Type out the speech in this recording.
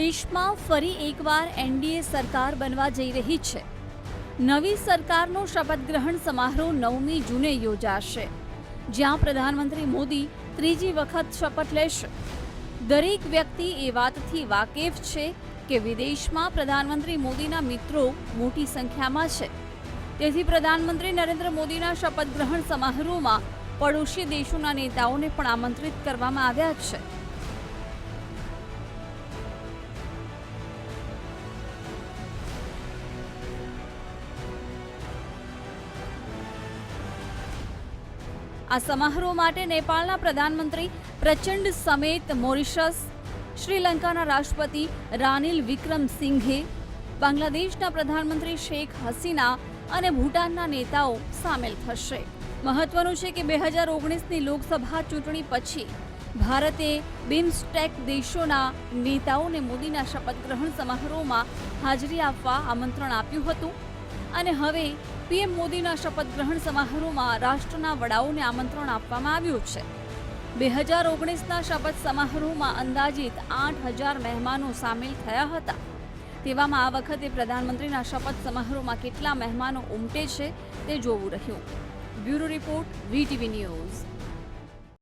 દેશમાં ફરી એકવાર એનડીએ સરકાર બનવા જઈ રહી છે. નવી સરકારનો શપથ ગ્રહણ સમારોહ નવમી જૂને યોજાશે, જ્યાં પ્રધાનમંત્રી મોદી ત્રીજી વખત શપથ લેશે. દરેક વ્યક્તિ એ વાતથી વાકેફ છે કે વિદેશમાં પ્રધાનમંત્રી મોદીના મિત્રો મોટી સંખ્યામાં છે. તેથી પ્રધાનમંત્રી નરેન્દ્ર મોદીના શપથ ગ્રહણ સમારોહમાં પડોશી દેશોના નેતાઓને પણ આમંત્રિત કરવામાં આવ્યા છે. આ સમારોહ માટે નેપાળના પ્રધાનમંત્રી પ્રચંડ સમેત મોરિશસ, શ્રીલંકાના રાષ્ટ્રપતિ રાનિલ વિક્રમસિંઘે, બાંગ્લાદેશના પ્રધાનમંત્રી શેખ હસીના અને ભૂટાનના નેતાઓ સામેલ થશે. મહત્વનું છે કે બે હજાર ઓગણીસની લોકસભા ચૂંટણી પછી ભારતે બિમ્સટેક દેશોના નેતાઓને મોદીના શપથ ગ્રહણ સમારોહમાં હાજરી આપવા આમંત્રણ આપ્યું હતું. અને હવે પીએમ મોદીના શપથ ગ્રહણ સમારોહમાં રાષ્ટ્રના વડાઓને આમંત્રણ આપવામાં આવ્યું છે. બે હજાર ઓગણીસના શપથ સમારોહમાં અંદાજિત આઠ હજાર મહેમાનો સામેલ થયા હતા. તેવામાં આ વખતે પ્રધાનમંત્રીના શપથ સમારોહમાં કેટલા મહેમાનો ઉમટે છે તે જોવું રહ્યું. Bureau report, VTV news.